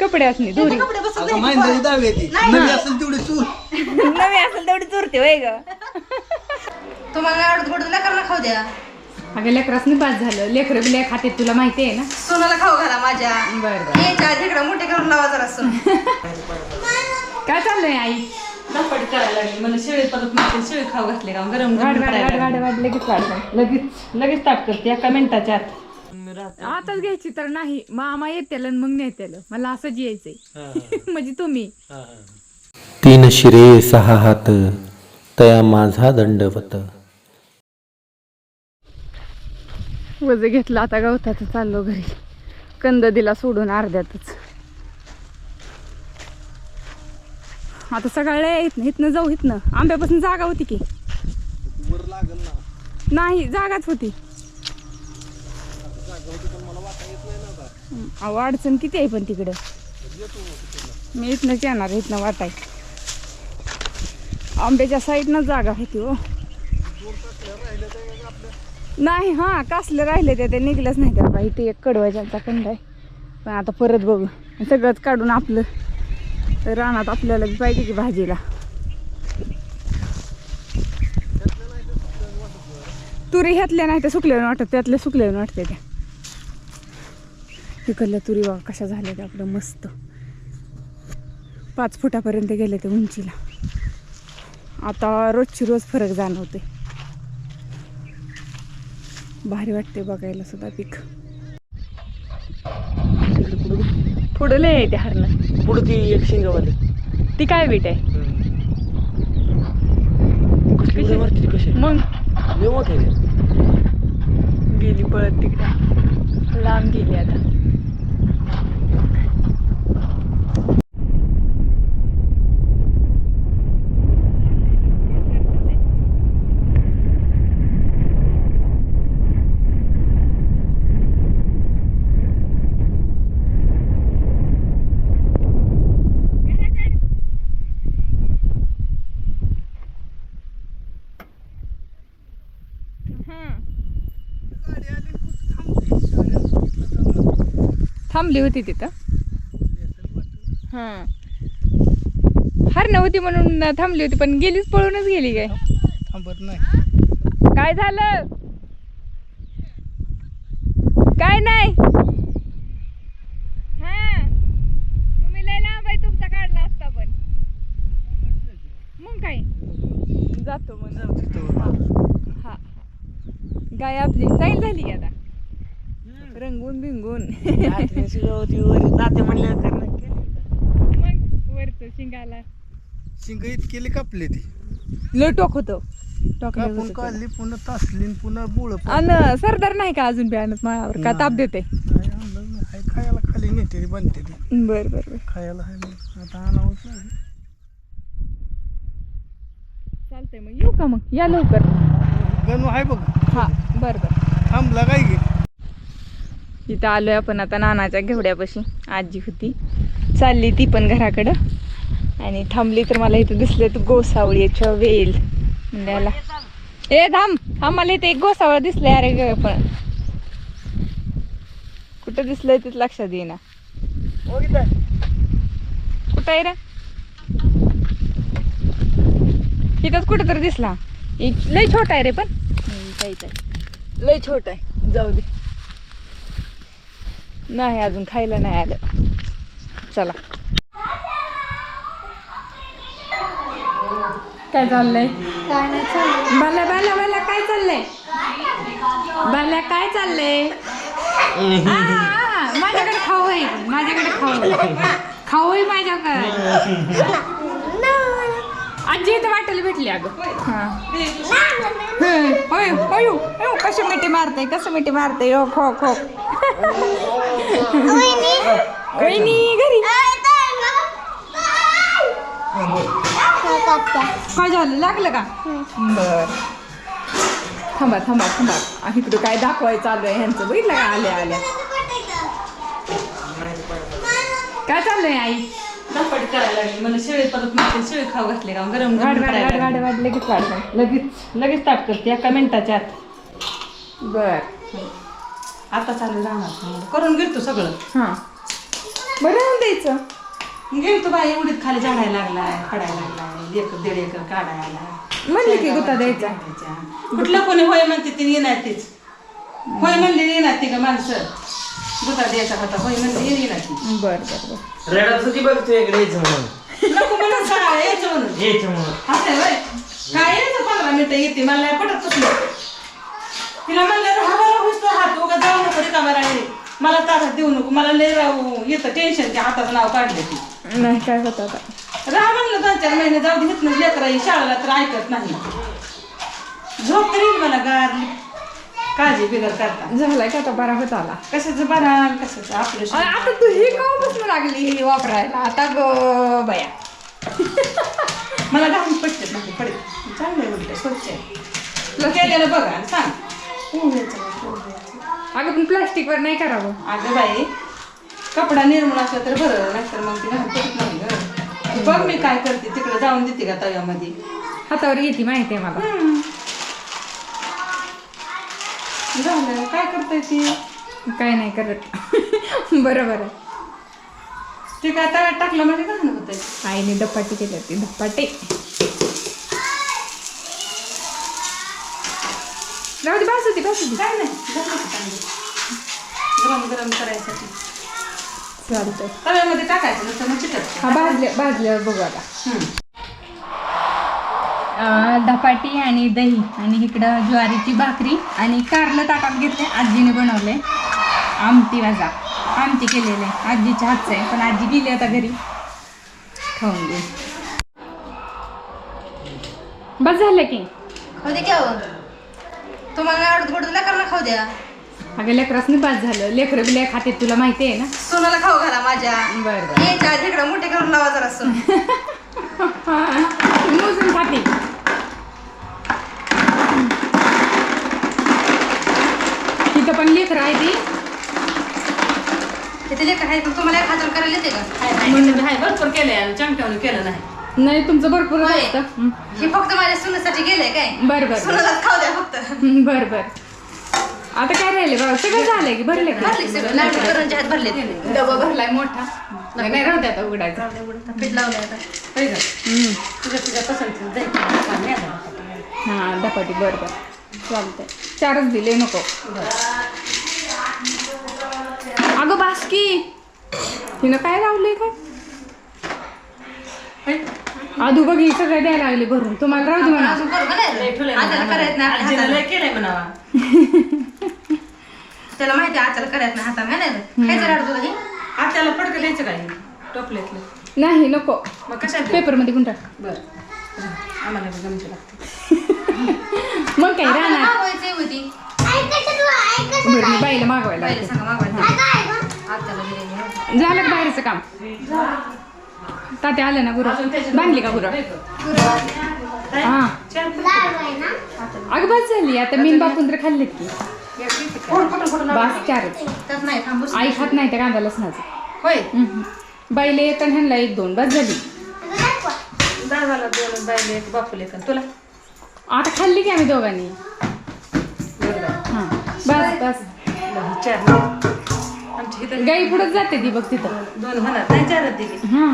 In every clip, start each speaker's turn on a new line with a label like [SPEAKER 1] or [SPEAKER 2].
[SPEAKER 1] कपडे असणे दोरी.
[SPEAKER 2] कपडे बसत नाही.
[SPEAKER 3] नवी असेल तेवढी चूल.
[SPEAKER 1] नवी असेल तेवढी चुरते वय ग.
[SPEAKER 2] तुम्हाला आवडत लेकरांना खाऊ द्या.
[SPEAKER 1] अगं लेकरासनी बाद झालं. लेकरं बिल्या खाते तुला माहिती आहे ना?
[SPEAKER 2] सोनाला खाऊ घाला माझ्या.
[SPEAKER 1] बरं. बरं
[SPEAKER 2] यायच्या आधी इकडं मोठे करून लावा जरा सोन.
[SPEAKER 1] काय चाललंय आई?
[SPEAKER 4] धपाटी करायला लागली. मला शेळी परत शेळी खाऊ घातले का? गरम
[SPEAKER 1] वाढ
[SPEAKER 4] गरम.
[SPEAKER 1] वाढ वाढ लगेच वाढ.
[SPEAKER 4] लगेच लगेच ताट करते. एका मिनिटाच्या आत.
[SPEAKER 1] आताच घ्यायची तर नाही. मामा येतेल आणि मग नेतेल. मला असंच यायचंय. म्हणजे तुम्ही.
[SPEAKER 5] तीन शिरे सहा हात. तया माझा दंडवत.
[SPEAKER 1] वज घेतलं आता गवताचं चाललो घरी. कंद दिला सोडून अर्ध्यातच. आता सकाळी इथनं इथनं जाऊ इथनं. आंब्यापासून जागा होती की? नाही जागाच होती. अहो, अडचण किती आहे पण तिकडं? मी इथनंच येणार इथनं वाटाय. आंब्याच्या साईडनं जागा होती हो. नाही हां कासले राहिले ते ते निघलंच नाही त्या बाई ते एक कडवायचा कंड आहे. पण आता परत बघू. सगळंच काढून आपलं रानात आपल्याला पाहिजे की भाजीला. तुरी ह्यातल्या नाही त्या सुकल्या वाटत त्यातल्या सुकल्या वाटते त्या. तिकडल्या तुरी बघा कशा झाल्या त्या आपलं मस्त. पाच फुटापर्यंत गेले ते उंचीला. आता रोजची रोज फरक जाणवते भारी वाटते बघायला सुद्धा पीक. पुढं लय ते हरणं.
[SPEAKER 4] पुढे ती एक शिंगावाली.
[SPEAKER 1] ती काय बीट आहे?
[SPEAKER 4] कसली मारते ती कशी?
[SPEAKER 1] मग. गेली पळत तिकडे. लांब गेली आता. थांबली होती तिथं. हां. हरणं होती म्हणून थांबली होती पण गेलीच पळूनच गेली काय?
[SPEAKER 3] थांबत नाही.
[SPEAKER 1] काय झालं काय नाही हां तुम्ही लय लांब आहे तुमचा काढला असता पण मग काय जातो मग हा गाय आपली जाईल झाली की आता रंगून बिंगून
[SPEAKER 4] रात्री शिंगावती वर जाते म्हणल्यावर करणं केलं.
[SPEAKER 1] मग वरच शिंगाला.
[SPEAKER 3] शिंग इतकेली कापली ती.
[SPEAKER 1] लय टोक होतं. टोकलं
[SPEAKER 3] कापून
[SPEAKER 1] होतं.
[SPEAKER 3] काढली पुन्हा तासली पुन्हा बुळ
[SPEAKER 1] आणि सरदार नाही का अजून बियाणत माळावर? का ताप देते
[SPEAKER 3] खायला खाली नेते ती बनते ती.
[SPEAKER 1] बर बर बर.
[SPEAKER 3] खायला आहे मग आता आणावंच लागेल.
[SPEAKER 1] चालतंय मग. येऊ का मग? या लवकर.
[SPEAKER 3] गणू आहे बघ.
[SPEAKER 1] हा बर बर.
[SPEAKER 3] थांबला काय घे
[SPEAKER 1] इथं आलोय आपण आता नानाच्या घेवड्यापाशी. आजी होती. चालली ती पण घराकडं. आणि थांबली तर मला इथं दिसले तर गोसावळीच्या वेल. म्हणल्याला ए थांब. आम्हाला इथे एक गोसावळ दिसलंय. अरे ग पण कुठं दिसलंय तेच लक्षात येईना. कुठं आहे रे? इथंच कुठं तर दिसला. एक लय छोटा आहे रे पण. लय छोटा आहे. जाऊ दे. नाही अजून खायला नाही आलं. चला. काय चाललंय? बाला बाला बाला काय चाललंय? बाला काय चाललंय? आ, आ, माझ्याकडे खाऊ आहे. माझ्याकडे खाऊ आहे. खाऊ आहे माझ्याकडे. आजी इथं वाटेल भेटली अगं. हा. हं, होय होय होय. कसं मिठी मारते कसं मिठी मारते हो खो खो. घरी. काय झालं? लागलं का? बर. थांबा थांबा थांबा. इकडं काय दाखवायचं चालू आहे ह्यांचं? बघितलं का? आल्या आल्या. काय चाललंय आई?
[SPEAKER 4] धपाटी करायला लागली. मला शेळी परत मागते शेळी खाऊ घातले का? गरम
[SPEAKER 1] वाढ
[SPEAKER 4] गरम
[SPEAKER 1] वाढ
[SPEAKER 4] करायला
[SPEAKER 1] वाढ वाढ
[SPEAKER 4] लागली.
[SPEAKER 1] वाढ लगेच वाढ.
[SPEAKER 4] लगेच लगेच ताट करते. एका मिनिटाच्या आत.
[SPEAKER 1] बर.
[SPEAKER 4] आता चालू राहणार. करून घेतो सगळं.
[SPEAKER 1] हां. बरं द्यायचं.
[SPEAKER 2] गेल तू बाई एवढीत खाली झाडायला लागलाय खडायला लागलाय एकर दीड एकर काढायला.
[SPEAKER 1] म्हणले की गुत्ता द्यायचा.
[SPEAKER 2] कुठलं कोणी होय म्हणते ती येणार तीच. होय म्हणले येणार ती का माणसं? गुता द्यायचा होता होय म्हणले येणार ती.
[SPEAKER 1] बर बर बर.
[SPEAKER 4] रडत होती बघ तू इकडे यायचं म्हणून.
[SPEAKER 2] नको म्हणून सांगा यायचं म्हणून.
[SPEAKER 4] यायचं म्हणून.
[SPEAKER 2] असं होय. काय यायचं पंधरा मिनिटं येते मला नाही पटत तिला म्हणलं राहा तर हात उगा जाऊ नको रिकामा राहिले मला त्रास देऊ नको. मला लय राहू येतं टेन्शन त्या हाताचं नाव काढलं ती
[SPEAKER 1] नाही काय होत आता?
[SPEAKER 2] राहा म्हणलं दोन चार महिने जाऊ दे घेतलं लेकरं ही शाळेला तर ऐकत नाही. झोप तरी येईल मला गार काळजी बिगर करता.
[SPEAKER 1] झालाय का आता बरा होत आला
[SPEAKER 2] कशाचं बरा कशाचं? आपलं
[SPEAKER 1] अरे आता तू ही कापासून लागली ही वापरायला? आता ग बया.
[SPEAKER 2] मला घाण पडते म्हणजे पडते. चांगलं आहे स्वच्छ आहे. तुला केलेलं बघा आणि सांग.
[SPEAKER 1] अगं पण प्लास्टिक वर नाही करावं.
[SPEAKER 2] अगं बाई कपडा निर्मळ असला तर बरं नाहीतर मग ती पडत नाही गं. बघ मी काय करते तिकडे जाऊन देते का तव्यामध्ये?
[SPEAKER 1] हातावर येते माहिती आहे मला.
[SPEAKER 2] झालं काय करते ती?
[SPEAKER 1] काय नाही करत. बरोबर आहे
[SPEAKER 2] ते काय तव्यात टाकलं म्हणजे घाण होतंय.
[SPEAKER 1] आईने धपाटी केली होती धपाटे. राहू दे बास होती बास होती.
[SPEAKER 2] काय नाही. झालं का चांगलं? गरम गरम करायसाठी.
[SPEAKER 1] चालतंय.
[SPEAKER 2] तव्यामध्ये टाकायचं नसतं मग चिकट
[SPEAKER 1] हा भाजल्या भाजल्यावर बघू आता. अं, धपाटी आणि दही आणि इकडं ज्वारीची भाकरी आणि कारलं ताटात घेतले आजीने बनवले. आमटी वाजा आमटी केलेले. आजीच्या हातचं आहे पण आजी गेली आता घरी. खाऊन घे. बस झालं की.
[SPEAKER 2] खाऊ दे क्या तुम्हाला आवडत गोड लेकरांना खाऊ द्या.
[SPEAKER 1] अगं लेकरासनी बस झालं. लेकरं बिल्या खाते तुला माहिती आहे ना?
[SPEAKER 2] सोनाला खाऊ घाला माझ्या.
[SPEAKER 1] बरं बरं.
[SPEAKER 2] यायच्या आधी इकडं मोठे करून लावा जरा सून.
[SPEAKER 1] मोजून खाते. तिथं पण लेकरं आहे ती.
[SPEAKER 2] तिथे लेकर आहे पण तुम्हाला एक हजार करायला येते का? हाय भरपूर केलंय. आणि चमट्यावरून केलं नाही.
[SPEAKER 1] नाही तुमचं भरपूर
[SPEAKER 2] होय.
[SPEAKER 1] असतं. हं.
[SPEAKER 2] हे फक्त माझ्या सुनासाठी गेलंय काय?
[SPEAKER 1] बरं बरं
[SPEAKER 2] सुनाला खाऊ द्या फक्त.
[SPEAKER 1] हं, बरं बरं. आता काय राहिले बाबा सगळं झालंय की भरले का?
[SPEAKER 2] भरले सगळं. लाडू करून हात भरले
[SPEAKER 1] डबा भरलाय मोठा. नाही नाही, राहू दे आता उघडायचा.
[SPEAKER 2] पीठ लावलंय आता. होय का?
[SPEAKER 1] हं. हां धपाटी बरं बरं. चालतंय. चारच दिले नको. अगं बास्की. तिनं काय लावलंय काय आधू बघ ही सगळं द्यायला लागले भरून. तुम्हाला राहू दे म्हणा.
[SPEAKER 2] अजून नाही करायचं नाही आपल्या हाताला.
[SPEAKER 4] केलंय म्हणावा.
[SPEAKER 2] त्याला माहिती आहे आताला करायचं नाही हाताला. नाही खायचं तुला हे?
[SPEAKER 4] आत्याला द्यायचं काय टोपल्यातलं
[SPEAKER 1] नाही नको.
[SPEAKER 4] मग कशात
[SPEAKER 1] पेपरमध्ये गुंटा
[SPEAKER 2] बर. आम्हाला बी गमती लागते.
[SPEAKER 1] मग काय राहणार.
[SPEAKER 2] मागवायची होती
[SPEAKER 1] बरं मी बाईला मागवायला
[SPEAKER 2] पहिले
[SPEAKER 1] लावते.
[SPEAKER 2] सांगा दिलेली
[SPEAKER 1] झालं का बाहेरचं काम? तात्या आलं ना गुरु. बांधली का गुरु? हा. अगं बस झाली. आता मीन बापून तर खाल्लीत की. बस चारच. आई खात नाही त्या कांदा लसणाचं. बाईला एक आणि ह्यांना एक दोन. बस झाली.
[SPEAKER 2] तुला?
[SPEAKER 1] आता खाल्ली की आम्ही दोघांनी? बस बस.
[SPEAKER 2] आमची इथं
[SPEAKER 1] गाई पुढे जाते ती बघ तिथं.
[SPEAKER 2] दोन होणार नाही चारच दिली
[SPEAKER 1] हा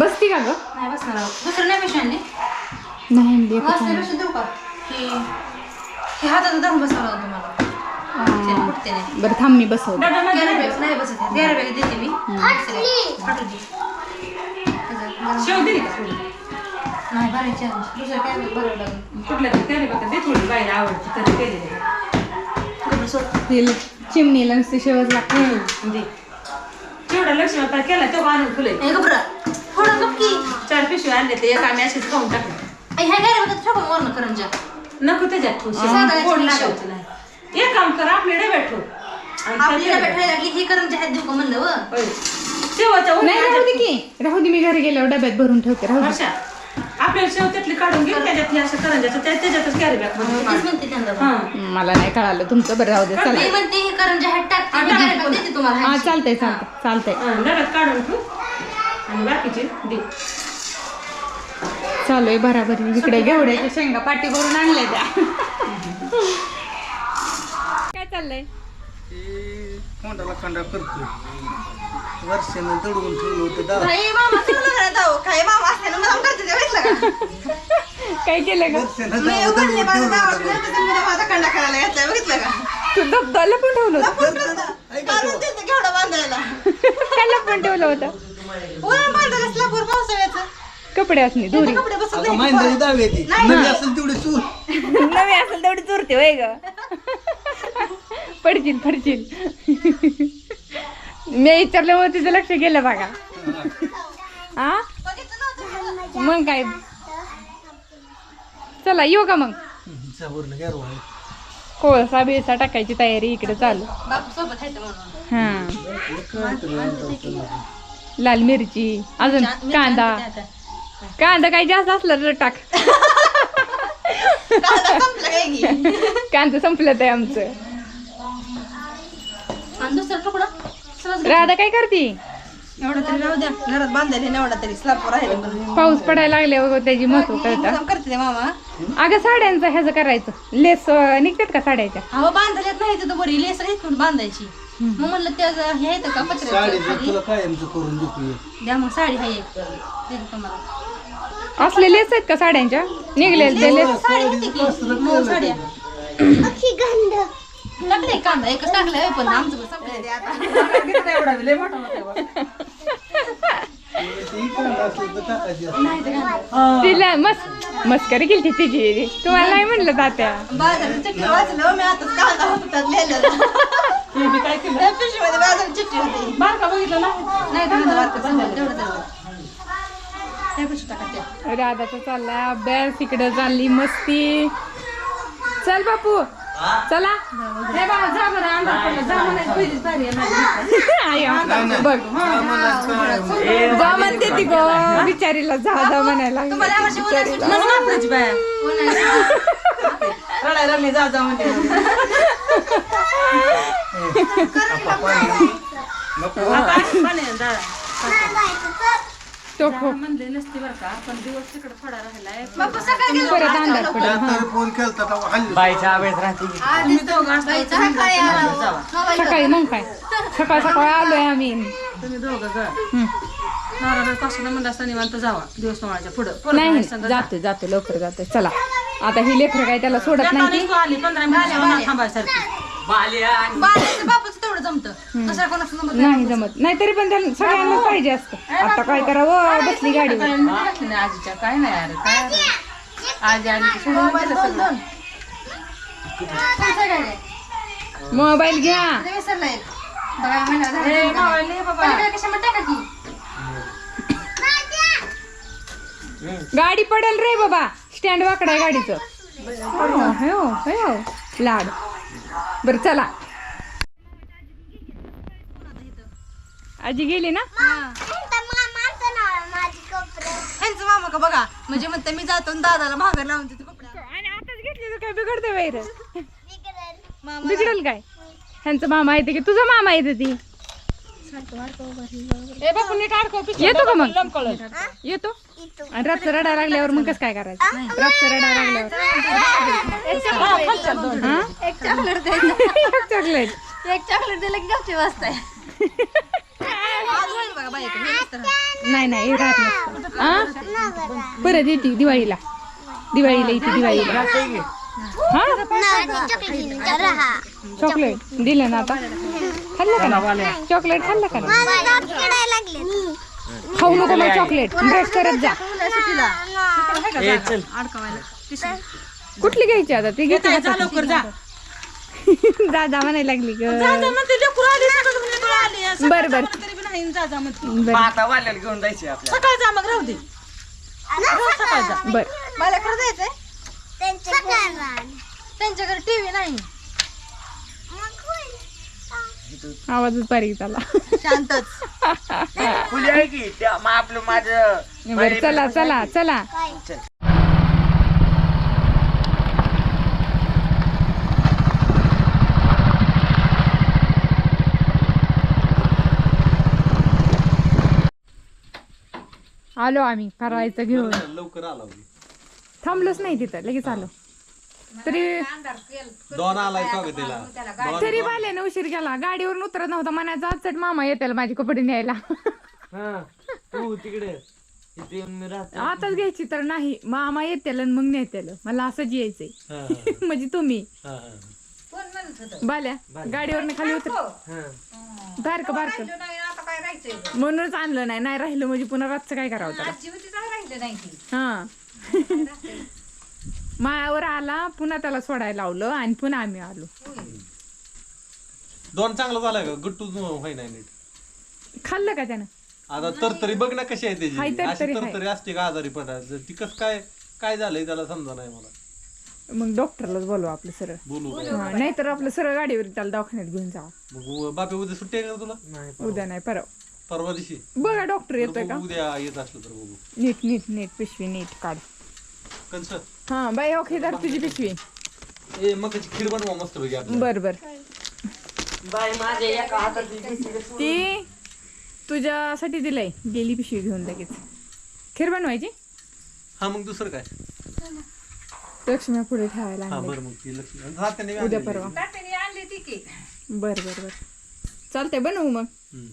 [SPEAKER 1] बसती का ग?
[SPEAKER 2] नाही बसणार आहोत. दुसरं नाही पेशंट
[SPEAKER 1] नाही आणली एकच
[SPEAKER 2] वाचले
[SPEAKER 1] आणली.
[SPEAKER 2] पेशंट देऊ का? की हे हातात धरून बसावं तुम्हाला. ते. फुटते नाही
[SPEAKER 1] बरं थांब मी
[SPEAKER 2] तेरा बॅग नाही बसत आहे. तेरा बॅग देते मी. फाटू दे.
[SPEAKER 4] शेव दिली का? थोडी
[SPEAKER 2] नाही भरायची आहे. दुसरं काय बरं लागेल.
[SPEAKER 4] कुठल्या तरी त्याने बघा दे थोडी बाईला आवडते तरी. केलेली
[SPEAKER 2] बरोबर सोड.
[SPEAKER 1] तिला चिमणीला नुसती शेवच लागते.
[SPEAKER 4] तेवढा लक्ष्मी आता केला तो आणून फुले
[SPEAKER 2] हे. थोडं.
[SPEAKER 4] चार पिशवी आणले ते एक आम्ही असेच खाऊन टाकले.
[SPEAKER 2] आई, ह्या काय बघत करंजा.
[SPEAKER 4] नको त्याच्यात ठेवू, गोड लागायचं नाही. एक काम कर आपले डब्यात ठेव. आणि
[SPEAKER 2] आपल्याला
[SPEAKER 4] त्याच्यात-
[SPEAKER 2] भेटायला लागली ही करंजा हात देऊ का म्हणलं व.
[SPEAKER 4] होय. शेवच्या
[SPEAKER 1] नाही राहू दे की. राहू दे मी घरी गेल्यावर डब्यात भरून ठेवते. राहू दे.
[SPEAKER 4] आपल्याला शेव त्यातली काढून हे असं करंजाचं त्या त्याच्यातच कॅरी बॅग
[SPEAKER 2] तेच म्हणते त्यांना बा.
[SPEAKER 4] हा.
[SPEAKER 1] मला नाही कळालं तुमचं बरं राहू दे चला.
[SPEAKER 2] मी म्हणते हे करंजा हात टाकते मी carry bag देते तुम्हाला
[SPEAKER 1] हा
[SPEAKER 2] ह्याची.
[SPEAKER 1] चालतंय चालतंय चालतंय.
[SPEAKER 4] हा, डब्यात काढून ठेव. आणि बाकीचे दे.
[SPEAKER 1] चालू आहे बराबरी इकडे घेवड्याच्या शेंगा पाठी भरून आणल्या त्या. काय चाललंय?
[SPEAKER 3] कंडा करतोय. वर्षानं दडवून ठेवलं होतं दा.
[SPEAKER 1] काय केलं
[SPEAKER 3] वर्षानं दडवून ठेवलं होतं. बघ.
[SPEAKER 1] तू दबदाला पण ठेवलं होतं. त्याला पण ठेवलं होतं? कपडे असणे दोरी.
[SPEAKER 3] आता माहिती दावे ती. नवी असेल तेवढी चूल.
[SPEAKER 1] नवी असेल तेवढी चोरते वय ग. पडशील पडशील मी विचारल्यामुळे तिचं लक्ष गेलं बघा. हा? मग काय? चला येऊ का मग? कोळसा बिळसा टाकायची तयारी इकडे चालू. हा. लाल मिरची अजून कांदा. कांदा काही जास्त असलं तर टाक. कांदा संपलं ते आमचं.
[SPEAKER 4] दुसरा तुकडा
[SPEAKER 1] राधा काय करती?
[SPEAKER 2] एवढा तरी राहू द्या. घरात बांधायला नाही एवढा तरी. राहिलं
[SPEAKER 1] पाऊस पडायला लागल्यावर त्याची महत्त्व कळतं.
[SPEAKER 2] करते ते मामा.
[SPEAKER 1] अगं साड्यांचं ह्याचं करायचं. लेस अं, निघतात का साड्याच्या?
[SPEAKER 4] अहो बांधल्यात नाही तिथं बरी लेस इथून बांधायची. मग म्हणलं त्याचं हे येतं का
[SPEAKER 3] साडी
[SPEAKER 4] पत्र्याचं
[SPEAKER 3] जर तुला कायमचं करून देतो
[SPEAKER 4] द्या मग साडी आहे एक. देते तुम्हाला.
[SPEAKER 1] असले लेस आहेत का साड्यांच्या? निघलेले ते लेस.
[SPEAKER 4] साडी होती की? मऊ साड्या. टाकले कांदा एकच टाकलाय पण आमचं पण ते
[SPEAKER 3] कांदा असेल तर टाकायची असते.
[SPEAKER 1] तिला मस मस्करी केली तिची. तुम्हाला नाही म्हणलं तात्या?
[SPEAKER 4] बाजारात चिठ्ठी वाचलं मी आताच कांदा होता त्यात लिहिलेलं.
[SPEAKER 2] मी काय केलं?
[SPEAKER 4] त्या पिशवीमध्ये बाजारात चिठ्ठी होती.
[SPEAKER 2] बारका बघितलं नाही
[SPEAKER 4] नाही कांदा वाटतं संपलं तेवढं तेवढं. त्या पिशवी टाका त्या.
[SPEAKER 1] राधाचा चाललाय अभ्यास इकडे चालली मस्ती. चल बापू. चला.
[SPEAKER 2] हे बाबा जा बरं अंधार पडला. जा म्हणायची पहिलीच बारी आहे माझी.
[SPEAKER 1] आई, बघ जा म्हणते ती गो बिचारीला जा जा म्हणायला
[SPEAKER 4] तुम्हाला यावर्षी उन्हाळ्यात सुट्टी
[SPEAKER 2] म्हणून आपल्याची बाया
[SPEAKER 4] उन्हाळ्यात
[SPEAKER 2] रडायला लागली जा जा म्हणते आता जाळा.
[SPEAKER 1] टोको
[SPEAKER 2] म्हणले नसते बरं का. पण दिवस तिकडे थोडा राहिलाय.
[SPEAKER 4] बाप्पा सकाळी गेलो
[SPEAKER 1] परत पडेल
[SPEAKER 3] फोन केलता तेव्हा हल्ली
[SPEAKER 4] सकाळी आला.
[SPEAKER 1] सकाळी मग काय? सकाळ सकाळी आलोय आम्ही.
[SPEAKER 2] तुम्ही दोघं जा.
[SPEAKER 1] हम्म.
[SPEAKER 2] नवरा पासून म्हणलं असता निवांत जावा. दिवस नवळाच्या पुढं. परत
[SPEAKER 1] नाही
[SPEAKER 2] नाही संग जा.
[SPEAKER 1] जातो जातो लवकर जातो चला. आता ही लेकरं काय त्याला सोडत नाही
[SPEAKER 2] येतानाच तू? आली पंधरा मिनिट थांबायसारखी.
[SPEAKER 4] बाळाचं बापाचं तेवढं जमतं. दुसऱ्या कोणाचं नंबर
[SPEAKER 1] नाही. जमत. नाही तरी पण त्याला सगळ्यांना पाहिजे असतं. आता काय करावं? बसली गाडीवर.
[SPEAKER 2] काय नाही टाकली नाही आजीच्या काय नाही अरे काय अरे. आजी आली की सोडून दिलं सगळं.
[SPEAKER 4] तुमचं काय नाही
[SPEAKER 1] मोबाईल घ्या.
[SPEAKER 4] ते विसरलं एक. बघा म्हणलं
[SPEAKER 2] ए, मोबाईल नाही बाबा.
[SPEAKER 4] पलीकडे कशामध्ये टाका की?
[SPEAKER 1] गाडी पडेल रे बाबा. स्टँड वाकडा आहे गाडीचं. हो, हो, हो. लाड. बर चला. आजी गेली ना?
[SPEAKER 4] यांचं मामा का बघा? म्हणजे म्हणते मी जातो आणि दादाला भागर लावून देते कपडे.
[SPEAKER 1] आणि आताच घेतली तर काय बिघडतं वैर बिघडल. काय? ह्यांचं मामा येते की तुझा मामा येते ती.
[SPEAKER 2] ए बापू नीट अडकव पिशवी.
[SPEAKER 1] येतो का मग. येतो. आणि रातचं रडायला लागल्यावर मग कसं काय करायचं? रातचं रडायला लागल्यावर.
[SPEAKER 2] हा, खालच्या दोन.
[SPEAKER 1] हा?
[SPEAKER 4] एक चॉकलेट द्यायचं.
[SPEAKER 1] चॉकलेट
[SPEAKER 4] एक चॉकलेट दिलं की गपची वाजताय आज होईल बघा बाई हे नसतं राहत.
[SPEAKER 1] नाही नाही हे राहत नसतं. हा? परत येते दिवाळीला. दिवाळीला येते दिवाळीला. हा? चॉकलेट. दिलं ना आता. खाल्लं का ना चॉकलेट खाल्लं का ना खाऊ नको मग चॉकलेट. ब्रश करत जा. कुठली घ्यायची आता? ती घेते
[SPEAKER 2] जा लवकर जा.
[SPEAKER 1] जा जा म्हणायला लागली ग.
[SPEAKER 2] जा जा म्हणते लेकरं आली? सगळं म्हणले बाळ आली? सकाळी
[SPEAKER 1] बर बर.
[SPEAKER 2] जा तरी बी नाही जा जा म्हणते.
[SPEAKER 1] बर.
[SPEAKER 2] सकाळी जा मग राहू दे. रोज सकाळी जा.
[SPEAKER 1] बर.
[SPEAKER 4] मला खरं जायचंय. त्यांच्या घरी टीव्ही नाही.
[SPEAKER 1] आवाजच बारीक झाला.
[SPEAKER 4] शांतच.
[SPEAKER 1] बर चला चला चला. आलो आम्ही फराळायचं घेऊन.
[SPEAKER 3] लवकर आला
[SPEAKER 1] थांबलोच नाही तिथं लगेच आलो. तरी
[SPEAKER 6] दोन आलाय स्वागतीला
[SPEAKER 1] तरी उशीर केला. गाडीवरून उतरत नव्हता. म्हणायचा चट मामा येतील माझी कपडे न्यायला.
[SPEAKER 7] हा तू तिकडे. इथे येऊन मी राहतो.
[SPEAKER 1] आताच घ्यायची तर नाही. मामा येतील आणि मग नेतील. मला असंच यायचंय. म्हणजे तुम्ही.
[SPEAKER 6] हा, हा.
[SPEAKER 4] कोण म्हणत होतं?
[SPEAKER 1] बाल्या गाडीवरनं खाली उतर
[SPEAKER 4] हो.
[SPEAKER 1] बारक बारक.
[SPEAKER 4] राहिलं नाही आता काय राहायचंय?
[SPEAKER 1] म्हणूनच आणलं नाही. नाही राहिलं म्हणजे पुन्हा रातचं काय करावं त्याला?
[SPEAKER 4] आजी होती तर राहिलं नाही ती.
[SPEAKER 1] हा. मायावर आला पुन्हा त्याला सोडायला लावलं आणि पुन्हा आम्ही आलो.
[SPEAKER 6] दोन चांगलं झालंय का? गुट्टू होई नाही नीट.
[SPEAKER 1] खाल्लं का त्यानं?
[SPEAKER 6] आता तर तरी बघ ना कशी आहे
[SPEAKER 1] हाय
[SPEAKER 6] त्याची
[SPEAKER 1] तरतरी
[SPEAKER 6] अशी तर
[SPEAKER 1] हाय.
[SPEAKER 6] तरी असते का आजारी पडायचं ती कसं काय काय झालंय त्याला समजा नाही मला.
[SPEAKER 1] मग डॉक्टरलाच बोलवा आपलं सरळ.
[SPEAKER 6] बोलू काय?
[SPEAKER 1] हा, नाहीतर आपलं सरळ गाडीवर त्याला दवाखान्यात घेऊन जावा.
[SPEAKER 6] मग बापे उद्या सुट्टी आहे का तुला?
[SPEAKER 7] नाही
[SPEAKER 1] उद्या नाही परवा.
[SPEAKER 6] परवा दिवशी.
[SPEAKER 1] बघा डॉक्टर येतोय का?
[SPEAKER 6] बघू उद्या येत असलं तर बघू.
[SPEAKER 1] नीट नीट नीट पिशवी नीट काढ.
[SPEAKER 6] कंस
[SPEAKER 1] हा बाई ओके तर तुझी पिशवी.
[SPEAKER 6] ए मग खीर बनवा मस्त पैकी आपल्याला.
[SPEAKER 1] बर बर.
[SPEAKER 7] बाई माझ्या एका पिशवी
[SPEAKER 1] ती तुझ्यासाठी दिलंय. गेली पिशवी घेऊन लगेच. खीर बनवायची?
[SPEAKER 6] हा मग दुसरं काय?
[SPEAKER 1] लक्ष्म्या पुढे ठेवायला
[SPEAKER 6] हा
[SPEAKER 1] आणलंय.
[SPEAKER 6] बरं मग ती लक्ष्मी. राहते नाही
[SPEAKER 1] उद्या. परवा.
[SPEAKER 4] आणली ती की.
[SPEAKER 1] बर बर बर. चालतंय बनवू मग.
[SPEAKER 6] हम्म.